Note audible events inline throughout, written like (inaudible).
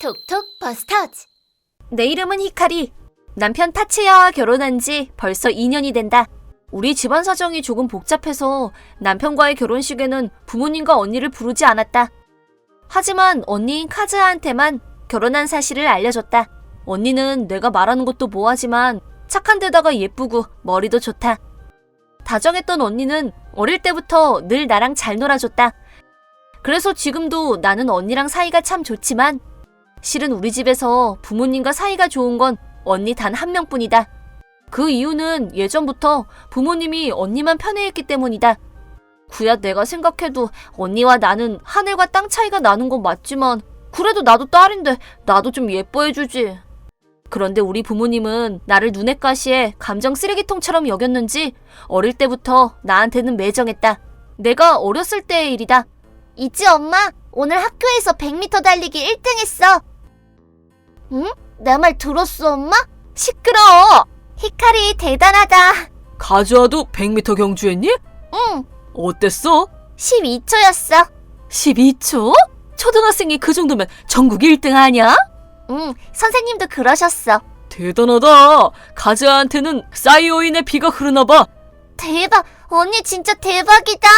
톡톡 버스터즈 내 이름은 히카리. 남편 타치야와 결혼한 지 벌써 2년이 된다. 우리 집안 사정이 조금 복잡해서 남편과의 결혼식에는 부모님과 언니를 부르지 않았다. 하지만 언니인 카즈아한테만 결혼한 사실을 알려줬다. 언니는 내가 말하는 것도 뭐하지만 착한 데다가 예쁘고 머리도 좋다. 다정했던 언니는 어릴 때부터 늘 나랑 잘 놀아줬다. 그래서 지금도 나는 언니랑 사이가 참 좋지만 실은 우리 집에서 부모님과 사이가 좋은 건 언니 단 한 명뿐이다. 그 이유는 예전부터 부모님이 언니만 편애했기 때문이다. 구야 내가 생각해도 언니와 나는 하늘과 땅 차이가 나는 건 맞지만 그래도 나도 딸인데 나도 좀 예뻐해주지. 그런데 우리 부모님은 나를 눈엣 가시에 감정 쓰레기통처럼 여겼는지 어릴 때부터 나한테는 매정했다. 내가 어렸을 때의 일이다. 있지 엄마 오늘 학교에서 100m 달리기 1등 했어 응? 내 말 들었어 엄마? 시끄러워! 히카리 대단하다 가즈아도 100m 경주했니? 응 어땠어? 12초였어 12초? 초등학생이 그 정도면 전국 1등 아니야? 응 선생님도 그러셨어 대단하다. 가즈아한테는 사이오인의 피가 흐르나 봐. 대박 언니 진짜 대박이다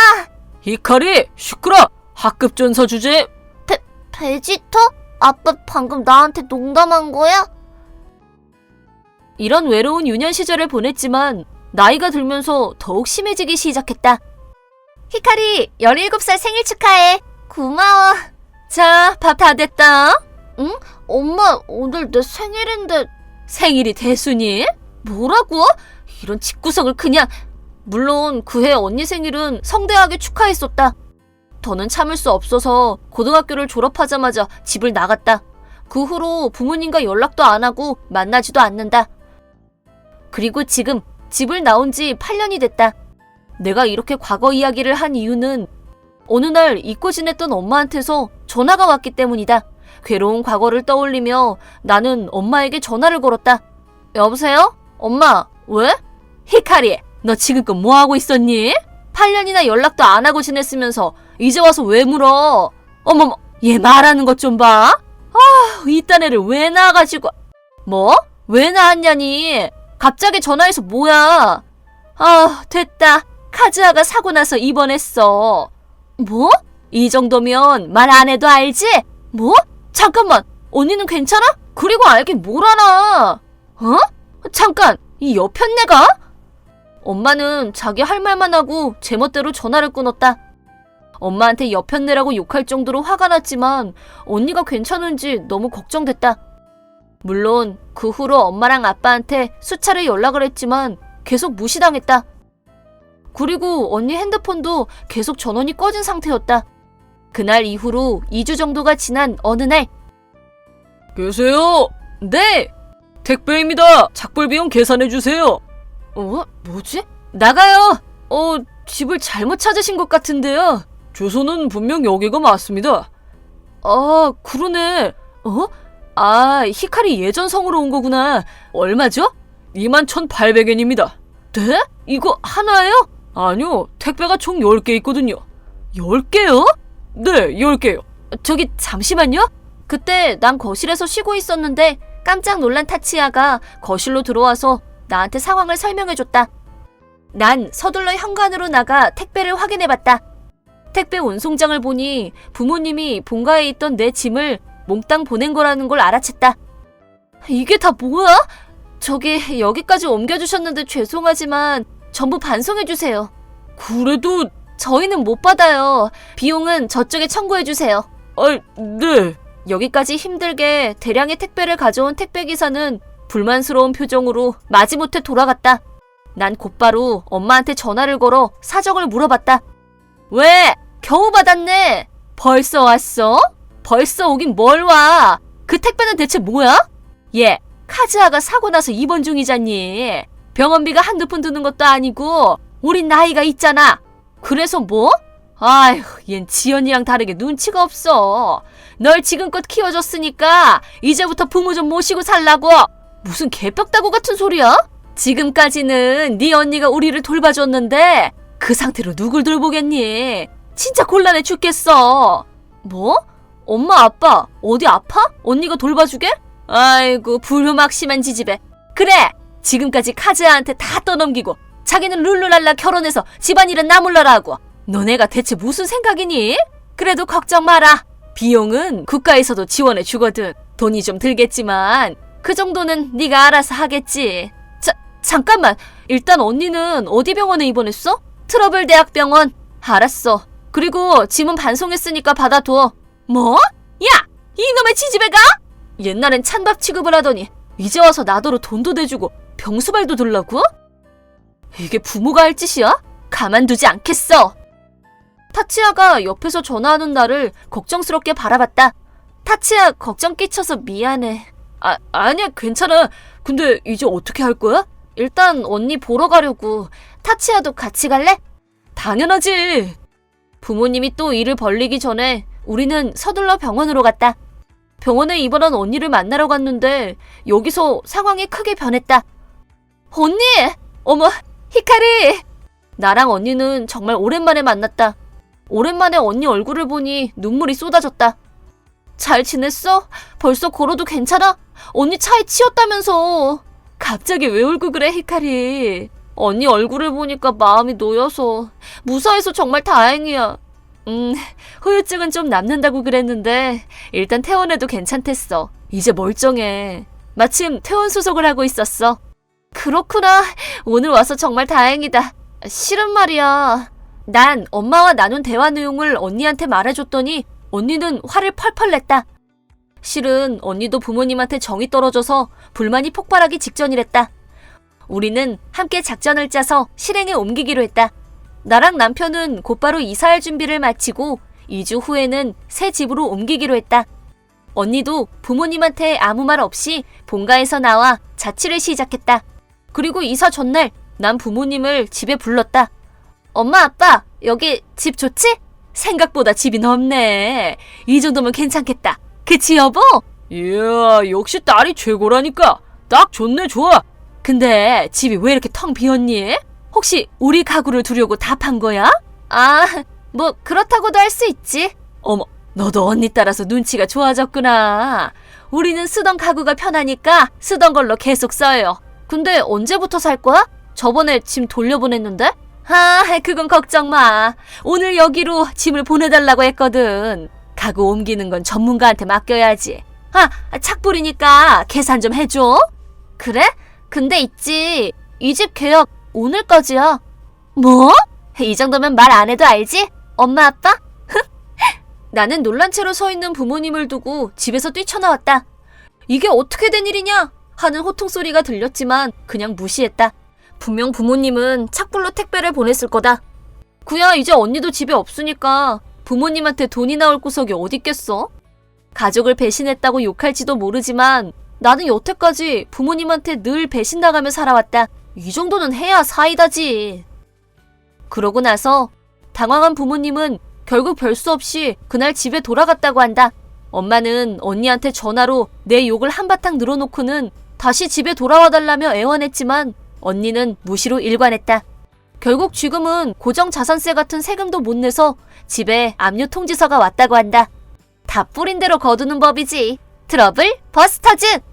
히카리, 시끄러. 학급 전서 주제. 베지터? 아빠 방금 나한테 농담한 거야? 이런 외로운 유년 시절을 보냈지만 나이가 들면서 더욱 심해지기 시작했다. 히카리, 17살 생일 축하해. 고마워 자, 밥 다 됐다. 엄마 오늘 내 생일인데 생일이 대순이? 뭐라고? 이런 집구석을 그냥 물론 그해 언니 생일은 성대하게 축하했었다. 더는 참을 수 없어서 고등학교를 졸업하자마자 집을 나갔다. 그 후로 부모님과 연락도 안 하고 만나지도 않는다. 그리고 지금 집을 나온 지 8년이 됐다. 내가 이렇게 과거 이야기를 한 이유는 어느 날 잊고 지냈던 엄마한테서 전화가 왔기 때문이다. 괴로운 과거를 떠올리며 나는 엄마에게 전화를 걸었다. 여보세요? 엄마, 왜? 히카리, 너 지금껏 뭐 하고 있었니? 8년이나 연락도 안 하고 지냈으면서 이제 와서 왜 물어? 어머머, 얘 말하는 것 좀 봐. 아, 이딴 애를 왜 낳아가지고. 뭐? 왜 낳았냐니? 갑자기 전화해서 뭐야? 아, 됐다. 카즈아가 사고 나서 입원했어. 뭐? 이 정도면 말 안 해도 알지? 뭐? 잠깐만, 언니는 괜찮아? 그리고 알긴 뭘 알아? 어? 잠깐, 이 여편네가? 엄마는 자기 할 말만 하고 제멋대로 전화를 끊었다. 엄마한테 여편네라고 욕할 정도로 화가 났지만 언니가 괜찮은지 너무 걱정됐다. 물론 그 후로 엄마랑 아빠한테 수차례 연락을 했지만 계속 무시당했다. 그리고 언니 핸드폰도 계속 전원이 꺼진 상태였다. 그날 이후로 2주 정도가 지난 어느 날, 계세요? 네! 택배입니다. 작별 비용 계산해 주세요. 어? 뭐지? 나가요! 어, 집을 잘못 찾으신 것 같은데요. 주소는 분명 여기가 맞습니다. 아, 그러네. 어? 아, 히카리 예전 성으로 온 거구나. 얼마죠? 21,800엔입니다. 네? 이거 하나예요? 아니요, 택배가 총 10개 있거든요. 10개요? 네, 10개요. 저기, 잠시만요. 그때 난 거실에서 쉬고 있었는데 깜짝 놀란 타치야가 거실로 들어와서 나한테 상황을 설명해줬다. 난 서둘러 현관으로 나가 택배를 확인해봤다. 택배 운송장을 보니 부모님이 본가에 있던 내 짐을 몽땅 보낸 거라는 걸 알아챘다. 이게 다 뭐야? 저기 여기까지 옮겨주셨는데 죄송하지만 전부 반송해주세요. 그래도, 저희는 못 받아요. 비용은 저쪽에 청구해주세요. 아, 네. 여기까지 힘들게 대량의 택배를 가져온 택배기사는 불만스러운 표정으로 마지못해 돌아갔다. 난 곧바로 엄마한테 전화를 걸어 사정을 물어봤다. 왜? 겨우 받았네. 벌써 왔어? 벌써 오긴 뭘 와? 그 택배는 대체 뭐야? 얘, 카즈아가 사고 나서 입원 중이잖니. 병원비가 한두 푼 드는 것도 아니고 우린 나이가 있잖아. 그래서 뭐? 아휴, 얜 지연이랑 다르게 눈치가 없어. 널 지금껏 키워줬으니까 이제부터 부모 좀 모시고 살라고. 무슨 개벽다구 같은 소리야? 지금까지는 네 언니가 우리를 돌봐줬는데 그 상태로 누굴 돌보겠니? 진짜 곤란해 죽겠어. 뭐? 엄마, 아빠, 어디 아파? 언니가 돌봐주게? 아이고, 불효막심한 지집애. 그래! 지금까지 카즈아한테 다 떠넘기고, 자기는 룰루랄라 결혼해서 집안일은 나 몰라라 하고, 너네가 대체 무슨 생각이니? 그래도 걱정 마라. 비용은 국가에서도 지원해 주거든. 돈이 좀 들겠지만, 그 정도는 네가 알아서 하겠지. 자, 잠깐만. 일단 언니는 어디 병원에 입원했어? 트러블 대학병원. 알았어. 그리고 짐은 반송했으니까 받아둬. 뭐? 야! 이놈의 지지배가? 옛날엔 찬밥 취급을 하더니 이제 와서 나더러 돈도 대주고 병수발도 들라고? 이게 부모가 할 짓이야? 가만두지 않겠어. 타치야가 옆에서 전화하는 나를 걱정스럽게 바라봤다. 타치야 걱정 끼쳐서 미안해. 아, 아니야 괜찮아. 근데 이제 어떻게 할 거야? 일단 언니 보러 가려고. 타치야도 같이 갈래? 당연하지. 부모님이 또 일을 벌리기 전에 우리는 서둘러 병원으로 갔다. 병원에 입원한 언니를 만나러 갔는데 여기서 상황이 크게 변했다. 언니! 어머, 히카리! 나랑 언니는 정말 오랜만에 만났다. 오랜만에 언니 얼굴을 보니 눈물이 쏟아졌다. 잘 지냈어? 벌써 걸어도 괜찮아? 언니 차에 치였다면서. 갑자기 왜 울고 그래, 히카리? 언니 얼굴을 보니까 마음이 놓여서 무사해서 정말 다행이야. 음, 후유증은 좀 남는다고 그랬는데 일단 퇴원해도 괜찮댔어. 이제 멀쩡해. 마침 퇴원 수속을 하고 있었어. 그렇구나. 오늘 와서 정말 다행이다. 실은 말이야. 난 엄마와 나눈 대화 내용을 언니한테 말해줬더니 언니는 화를 펄펄 냈다. 실은 언니도 부모님한테 정이 떨어져서 불만이 폭발하기 직전이랬다. 우리는 함께 작전을 짜서 실행에 옮기기로 했다. 나랑 남편은 곧바로 이사할 준비를 마치고 2주 후에는 새 집으로 옮기기로 했다. 언니도 부모님한테 아무 말 없이 본가에서 나와 자취를 시작했다. 그리고 이사 전날 난 부모님을 집에 불렀다. 엄마, 아빠, 여기 집 좋지? 생각보다 집이 넓네. 이 정도면 괜찮겠다. 그치, 여보? 이야, 역시 딸이 최고라니까. 딱 좋네, 좋아. 근데 집이 왜 이렇게 텅 비었니? 혹시 우리 가구를 두려고 다 판 거야? 아, 뭐 그렇다고도 할 수 있지. 어머, 너도 언니 따라서 눈치가 좋아졌구나. 우리는 쓰던 가구가 편하니까 쓰던 걸로 계속 써요. 근데 언제부터 살 거야? 저번에 짐 돌려보냈는데? 아, 그건 걱정 마. 오늘 여기로 짐을 보내달라고 했거든. 가구 옮기는 건 전문가한테 맡겨야지. 아, 착불이니까 계산 좀 해줘. 그래? 근데 있지. 이 집 계약 오늘까지야. 뭐? 이 정도면 말 안 해도 알지? 엄마, 아빠? (laughs) 나는 놀란 채로 서 있는 부모님을 두고 집에서 뛰쳐나왔다. 이게 어떻게 된 일이냐? 하는 호통 소리가 들렸지만 그냥 무시했다. 분명 부모님은 착불로 택배를 보냈을 거다. 구야, 이제 언니도 집에 없으니까 부모님한테 돈이 나올 구석이 어딨겠어? 가족을 배신했다고 욕할지도 모르지만 나는 여태까지 부모님한테 늘 배신당하며 살아왔다. 이 정도는 해야 사이다지. 그러고 나서 당황한 부모님은 결국 별 수 없이 그날 집에 돌아갔다고 한다. 엄마는 언니한테 전화로 내 욕을 한바탕 늘어놓고는 다시 집에 돌아와 달라며 애원했지만 언니는 무시로 일관했다. 결국 지금은 고정자산세 같은 세금도 못 내서 집에 압류 통지서가 왔다고 한다. 다 뿌린 대로 거두는 법이지. 트러블 버스터즈!